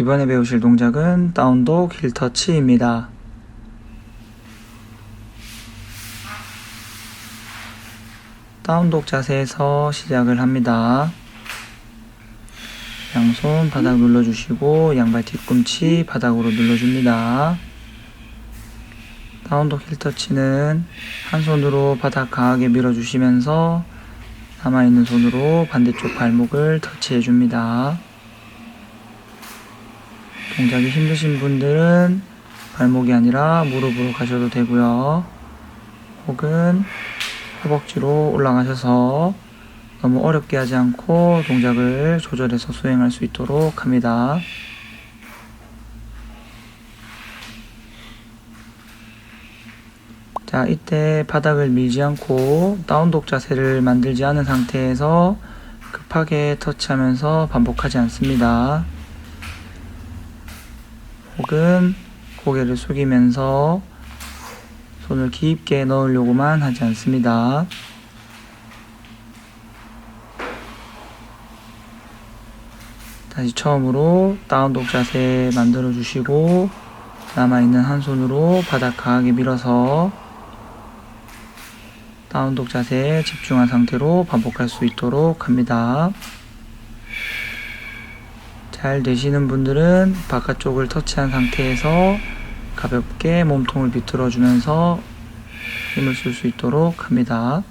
이번에 배우실 동작은 다운독 힐터치입니다. 다운독 자세에서 시작을 합니다. 양손 바닥 눌러주시고 양발 뒤꿈치 바닥으로 눌러줍니다. 다운독 힐터치는 한 손으로 바닥 강하게 밀어주시면서 남아있는 손으로 반대쪽 발목을 터치해 줍니다. 동작이 힘드신 분들은 발목이 아니라 무릎으로 가셔도 되고요. 혹은 허벅지로 올라가셔서 너무 어렵게 하지 않고 동작을 조절해서 수행할 수 있도록 합니다. 자, 이때 바닥을 밀지 않고 다운독 자세를 만들지 않은 상태에서 급하게 터치하면서 반복하지 않습니다. 혹은 고개를 숙이면서 손을 깊게 넣으려고만 하지 않습니다. 다시 처음으로 다운독 자세 만들어 주시고 남아있는 한 손으로 바닥 강하게 밀어서 다운독 자세에 집중한 상태로 반복할 수 있도록 합니다. 잘 되시는 분들은 바깥쪽을 터치한 상태에서 가볍게 몸통을 비틀어 주면서 힘을 쓸 수 있도록 합니다.